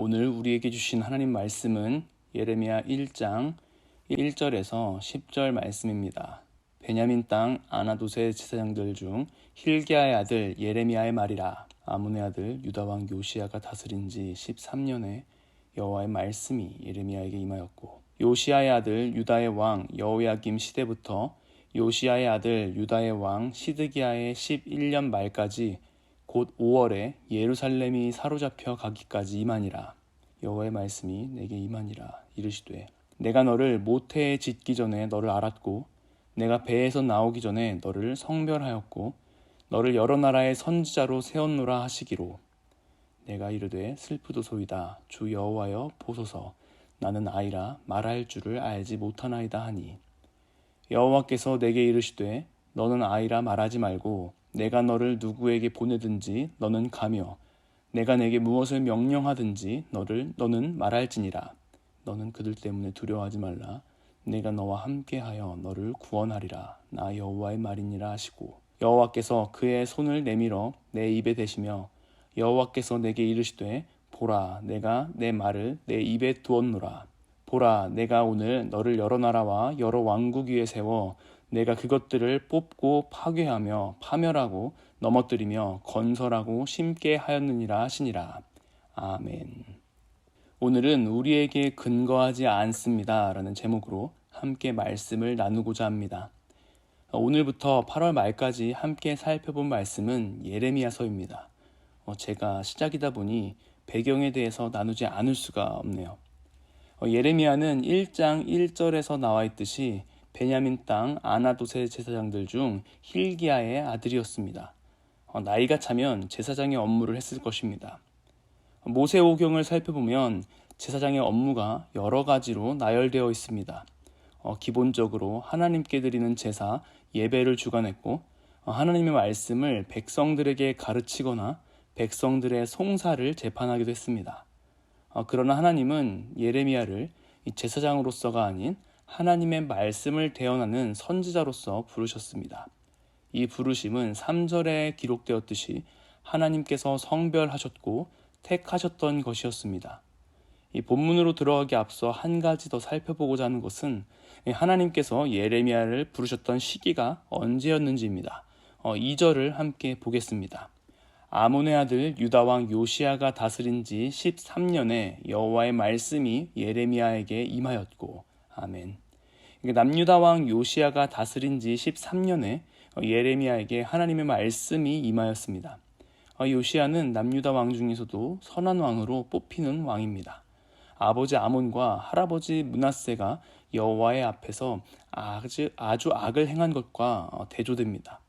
오늘 우리에게 주신 하나님 말씀은 예레미야 1장 1절에서 10절 말씀입니다. 베냐민 땅 아나도세 제사장들 중 힐기야의 아들 예레미야의 말이라 아문의 아들 유다 왕 요시야가 다스린 지 13년에 여호와의 말씀이 예레미야에게 임하였고 요시야의 아들 유다의 왕 여호야김 시대부터 요시야의 아들 유다의 왕 시드기야의 11년 말까지 곧 5월에 예루살렘이 사로잡혀 가기까지 임하니라. 여호와의 말씀이 내게 임하니라 이르시되 내가 너를 모태에 짓기 전에 너를 알았고 내가 배에서 나오기 전에 너를 성별하였고 너를 여러 나라의 선지자로 세웠노라 하시기로. 내가 이르되 슬프도소이다. 주 여호와여 보소서. 나는 아이라 말할 줄을 알지 못하나이다 하니. 여호와께서 내게 이르시되 너는 아이라 말하지 말고 내가 너를 누구에게 보내든지 너는 가며 내가 내게 무엇을 명령하든지 너를 너는 말할지니라. 너는 그들 때문에 두려워하지 말라. 내가 너와 함께하여 너를 구원하리라. 나 여호와의 말이니라 하시고. 여호와께서 그의 손을 내밀어 내 입에 대시며 여호와께서 내게 이르시되 보라 내가 내 말을 내 입에 두었노라. 보라 내가 오늘 너를 여러 나라와 여러 왕국 위에 세워 내가 그것들을 뽑고 파괴하며 파멸하고 넘어뜨리며 건설하고 심게 하였느니라 하시니라 아멘 오늘은 우리에게 근거하지 않습니다 라는 제목으로 함께 말씀을 나누고자 합니다. 오늘부터 8월 말까지 함께 살펴본 말씀은 예레미야서입니다. 어, 제가 시작이다 보니 배경에 대해서 나누지 않을 수가 없네요. 어, 예레미야는 1장 1절에서 나와 있듯이 베냐민 땅 아나도세 제사장들 중 힐기야의 아들이었습니다. 어, 나이가 차면 제사장의 업무를 했을 것입니다. 모세오경을 살펴보면 제사장의 업무가 여러 가지로 나열되어 있습니다. 어, 기본적으로 하나님께 드리는 제사, 예배를 주관했고 어, 하나님의 말씀을 백성들에게 가르치거나 백성들의 송사를 재판하기도 했습니다. 어, 그러나 하나님은 예레미야를 제사장으로서가 아닌 하나님의 말씀을 대언하는 선지자로서 부르셨습니다. 이 부르심은 3절에 기록되었듯이 하나님께서 성별하셨고 택하셨던 것이었습니다. 이 본문으로 들어가기 앞서 한 가지 더 살펴보고자 하는 것은 하나님께서 예레미야를 부르셨던 시기가 언제였는지입니다. 어, 2절을 함께 보겠습니다. 아몬의 아들 유다 왕 요시아가 다스린 지 13년에 여호와의 말씀이 예레미야에게 임하였고 아멘. 남유다 왕 요시아가 다스린 지 13년에 예레미야에게 하나님의 말씀이 임하였습니다. 어, 요시아는 남유다 왕 중에서도 선한 왕으로 뽑히는 왕입니다. 아버지 아몬과 할아버지 문하세가 여호와의 앞에서 아주, 아주 악을 행한 것과 어, 대조됩니다.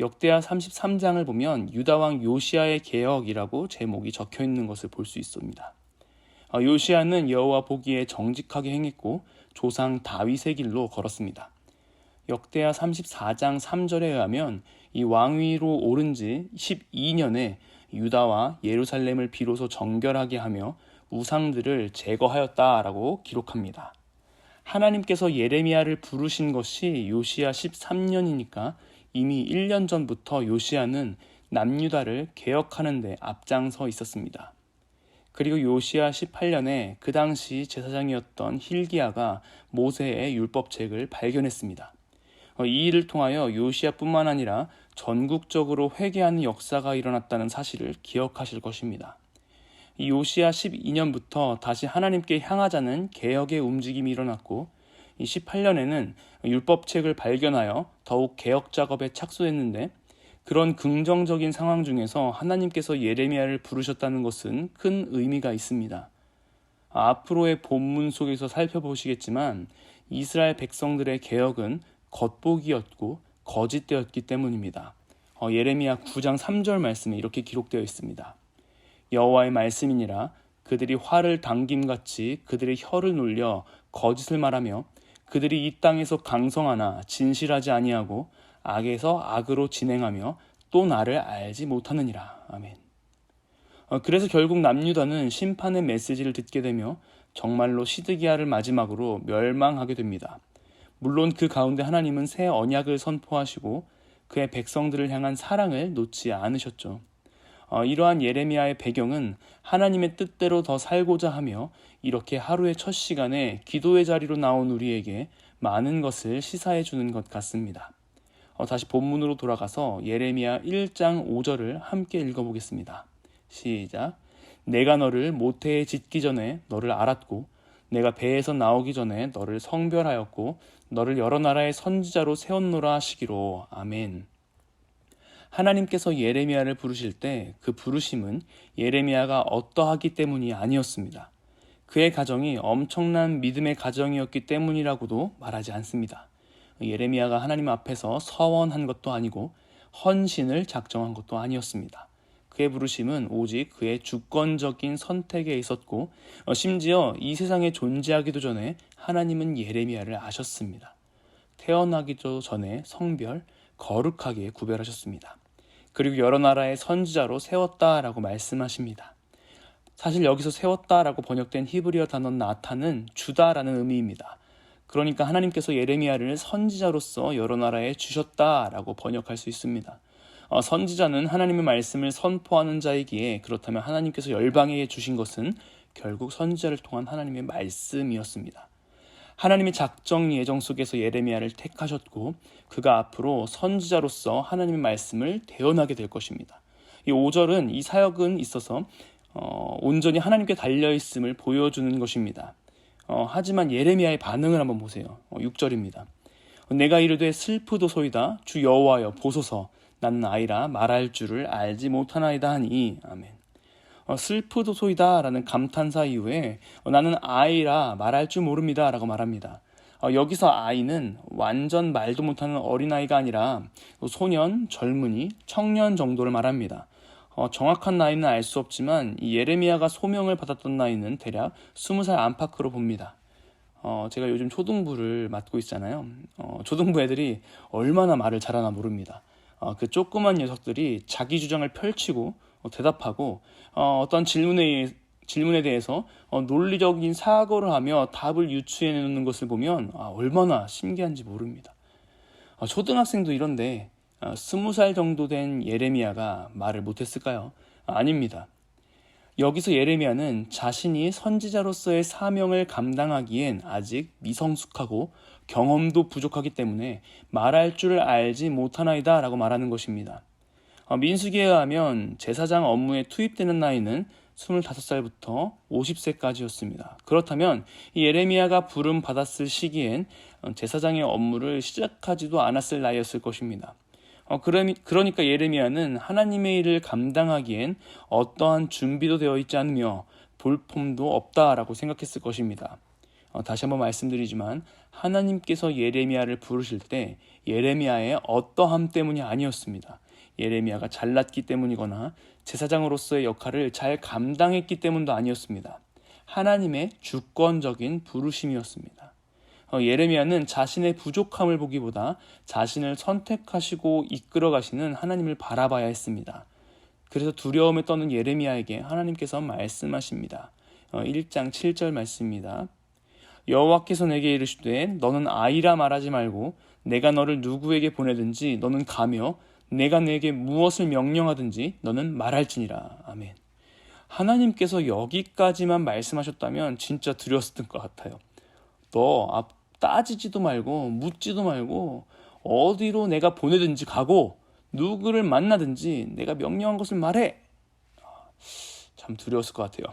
역대하 33장을 보면 유다 왕 요시아의 개혁이라고 제목이 적혀 있는 것을 볼 수 있습니다. 어, 요시아는 여호와 보기에 정직하게 행했고 조상 다윗의 길로 걸었습니다. 역대하 34장 3절에 의하면 이 왕위로 오른 지 12년에 유다와 예루살렘을 비로소 정결하게 하며 우상들을 제거하였다라고 기록합니다. 하나님께서 예레미야를 부르신 것이 요시야 13년이니까 이미 1년 전부터 요시야는 남유다를 개혁하는 데 앞장서 있었습니다. 그리고 요시야 18년에 그 당시 제사장이었던 힐기야가 모세의 율법책을 발견했습니다. 어, 이 일을 통하여 요시야뿐만 아니라 전국적으로 회개하는 역사가 일어났다는 사실을 기억하실 것입니다. 이 요시야 12년부터 다시 하나님께 향하자는 개혁의 움직임이 일어났고 이 18년에는 율법책을 발견하여 더욱 개혁 작업에 착수했는데 그런 긍정적인 상황 중에서 하나님께서 예레미야를 부르셨다는 것은 큰 의미가 있습니다. 앞으로의 본문 속에서 살펴보시겠지만 이스라엘 백성들의 개혁은 겉보기였고 거짓되었기 때문입니다. 어, 예레미야 9장 3절 말씀에 이렇게 기록되어 있습니다. 여호와의 말씀이니라 그들이 화를 당김같이 그들의 혀를 놀려 거짓을 말하며 그들이 이 땅에서 강성하나 진실하지 아니하고 악에서 악으로 진행하며 또 나를 알지 못하느니라. 아멘. 어, 그래서 결국 남유다는 심판의 메시지를 듣게 되며 정말로 시드기야를 마지막으로 멸망하게 됩니다. 물론 그 가운데 하나님은 새 언약을 선포하시고 그의 백성들을 향한 사랑을 놓지 않으셨죠. 어, 이러한 예레미야의 배경은 하나님의 뜻대로 더 살고자 하며 이렇게 하루의 첫 시간에 기도의 자리로 나온 우리에게 많은 것을 시사해 주는 것 같습니다. 어, 다시 본문으로 돌아가서 예레미야 1장 5절을 함께 읽어보겠습니다. 시작. 내가 너를 모태에 짓기 전에 너를 알았고 내가 배에서 나오기 전에 너를 성별하였고 너를 여러 나라의 선지자로 세웠노라 하시기로 아멘. 하나님께서 예레미야를 부르실 때 그 부르심은 예레미야가 어떠하기 때문이 아니었습니다. 그의 가정이 엄청난 믿음의 가정이었기 때문이라고도 말하지 않습니다. 예레미야가 하나님 앞에서 서원한 것도 아니고 헌신을 작정한 것도 아니었습니다. 그의 부르심은 오직 그의 주권적인 선택에 있었고 어, 심지어 이 세상에 존재하기도 전에 하나님은 예레미야를 아셨습니다. 태어나기도 전에 성별, 거룩하게 구별하셨습니다. 그리고 여러 나라의 선지자로 세웠다라고 말씀하십니다. 사실 여기서 세웠다라고 번역된 히브리어 단어 나타는 주다라는 의미입니다. 그러니까 하나님께서 예레미야를 선지자로서 여러 나라에 주셨다라고 번역할 수 있습니다. 어, 선지자는 하나님의 말씀을 선포하는 자이기에 그렇다면 하나님께서 열방에게 주신 것은 결국 선지자를 통한 하나님의 말씀이었습니다. 하나님의 작정 예정 속에서 예레미야를 택하셨고 그가 앞으로 선지자로서 하나님의 말씀을 대언하게 될 것입니다. 이 5절은 이 사역은 있어서 어, 온전히 하나님께 달려 있음을 보여주는 것입니다. 어, 하지만 예레미야의 반응을 한번 보세요. 어, 6절입니다. 내가 이르되 슬프도 소이다 주 여호와여 보소서 나는 아이라 말할 줄을 알지 못하나이다 하니 아멘. 어, 슬프도 소이다라는 감탄사 이후에 어, 나는 아이라 말할 줄 모릅니다라고 말합니다. 어, 여기서 아이는 완전 말도 못하는 어린아이가 아니라 소년, 젊은이, 청년 정도를 말합니다. 어, 정확한 나이는 알 수 없지만 예레미야가 소명을 받았던 나이는 대략 20살 안팎으로 봅니다. 어, 제가 요즘 초등부를 맡고 있잖아요. 어, 초등부 애들이 얼마나 말을 잘하나 모릅니다. 어, 그 조그만 녀석들이 자기 주장을 펼치고 어, 대답하고 어, 어떤 질문에 질문에 대해서 어, 논리적인 사고를 하며 답을 유추해 내는 것을 보면 아, 얼마나 신기한지 모릅니다. 어, 초등학생도 이런데 어, 스무 살 정도 된 예레미야가 말을 못했을까요? 아, 아닙니다. 여기서 예레미야는 자신이 선지자로서의 사명을 감당하기엔 아직 미성숙하고 경험도 부족하기 때문에 말할 줄 알지 못하나이다 라고 말하는 것입니다. 어, 민수기에 의하면 제사장 업무에 투입되는 나이는 25살부터 50세까지였습니다. 그렇다면 예레미야가 부름 받았을 시기엔 어, 제사장의 업무를 시작하지도 않았을 나이였을 것입니다. 어, 그러니까 예레미야는 하나님의 일을 감당하기엔 어떠한 준비도 되어 있지 않으며 볼품도 없다라고 생각했을 것입니다. 어, 다시 한번 말씀드리지만 하나님께서 예레미야를 부르실 때 예레미야의 어떠함 때문이 아니었습니다. 예레미야가 잘났기 때문이거나 제사장으로서의 역할을 잘 감당했기 때문도 아니었습니다. 하나님의 주권적인 부르심이었습니다. 어, 예레미야는 자신의 부족함을 보기보다 자신을 선택하시고 이끌어 가시는 하나님을 바라봐야 했습니다. 그래서 두려움에 떠는 예레미야에게 하나님께서 말씀하십니다. 1장 어, 7절 말씀입니다. 여호와께서 내게 이르시되 너는 아이라 말하지 말고 내가 너를 누구에게 보내든지 너는 가며 내가 내게 무엇을 명령하든지 너는 말할지니라. 아멘. 하나님께서 여기까지만 말씀하셨다면 진짜 두려웠을 것 같아요. 너 따지지도 말고 묻지도 말고 어디로 내가 보내든지 가고 누구를 만나든지 내가 명령한 것을 말해. 참 두려웠을 것 같아요.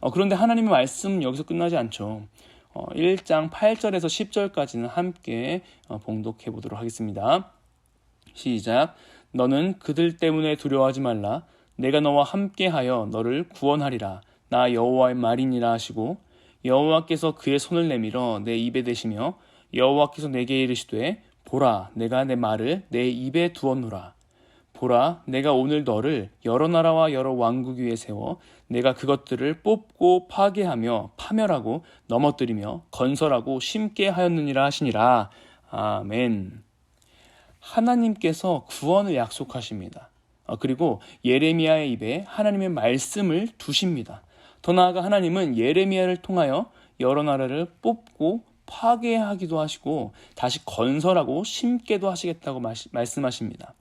어, 그런데 하나님의 말씀은 여기서 끝나지 않죠. 어, 1장 8절에서 10절까지는 함께 어, 봉독해 보도록 하겠습니다. 시작. 너는 그들 때문에 두려워하지 말라. 내가 너와 함께하여 너를 구원하리라. 나 여호와의 말이니라 하시고 여호와께서 그의 손을 내밀어 내 입에 대시며 여호와께서 내게 이르시되 보라 내가 내 말을 내 입에 두었노라 보라 내가 오늘 너를 여러 나라와 여러 왕국 위에 세워 내가 그것들을 뽑고 파괴하며 파멸하고 넘어뜨리며 건설하고 심게 하였느니라 하시니라 아멘 하나님께서 구원을 약속하십니다. 어, 그리고 예레미야의 입에 하나님의 말씀을 두십니다. 더 나아가 하나님은 예레미야를 통하여 여러 나라를 뽑고 파괴하기도 하시고 다시 건설하고 심게도 하시겠다고 말씀하십니다.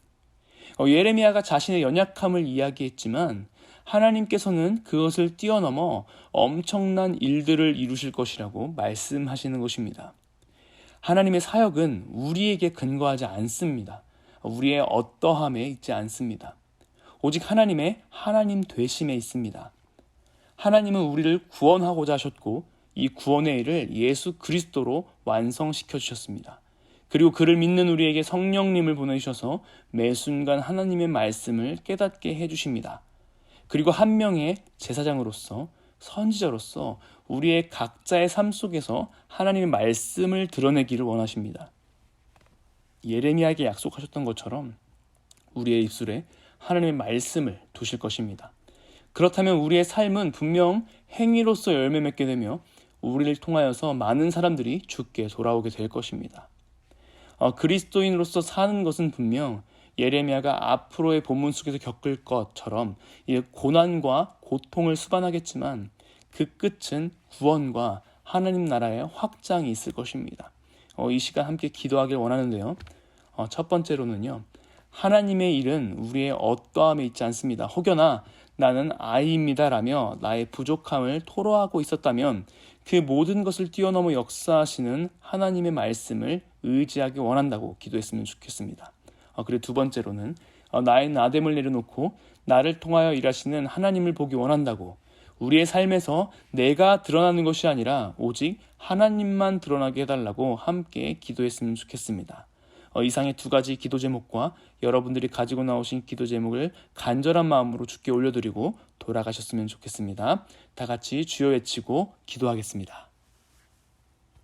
어, 예레미야가 자신의 연약함을 이야기했지만 하나님께서는 그것을 뛰어넘어 엄청난 일들을 이루실 것이라고 말씀하시는 것입니다. 하나님의 사역은 우리에게 근거하지 않습니다. 우리의 어떠함에 있지 않습니다. 오직 하나님의 하나님 되심에 있습니다. 하나님은 우리를 구원하고자 하셨고 이 구원의 일을 예수 그리스도로 완성시켜 주셨습니다. 그리고 그를 믿는 우리에게 성령님을 보내주셔서 매 순간 하나님의 말씀을 깨닫게 해주십니다. 그리고 한 명의 제사장으로서 선지자로서 우리의 각자의 삶 속에서 하나님의 말씀을 드러내기를 원하십니다. 예레미야에게 약속하셨던 것처럼 우리의 입술에 하나님의 말씀을 두실 것입니다. 그렇다면 우리의 삶은 분명 행위로서 열매 맺게 되며 우리를 통하여서 많은 사람들이 죽게 돌아오게 될 것입니다. 어, 그리스도인으로서 사는 것은 분명 예레미야가 앞으로의 본문 속에서 겪을 것처럼 고난과 고통을 수반하겠지만 그 끝은 구원과 하나님 나라의 확장이 있을 것입니다. 어, 이 시간 함께 기도하길 원하는데요. 어, 첫 번째로는요. 하나님의 일은 우리의 어떠함에 있지 않습니다. 혹여나 나는 아이입니다라며 나의 부족함을 토로하고 있었다면 그 모든 것을 뛰어넘어 역사하시는 하나님의 말씀을 의지하기 원한다고 기도했으면 좋겠습니다. 어, 그리고 두 번째로는 어, 나의 나됨을 내려놓고 나를 통하여 일하시는 하나님을 보기 원한다고 우리의 삶에서 내가 드러나는 것이 아니라 오직 하나님만 드러나게 해달라고 함께 기도했으면 좋겠습니다. 어, 이상의 두 가지 기도 제목과 여러분들이 가지고 나오신 기도 제목을 간절한 마음으로 주께 올려드리고 돌아가셨으면 좋겠습니다. 다 같이 주여 외치고 기도하겠습니다.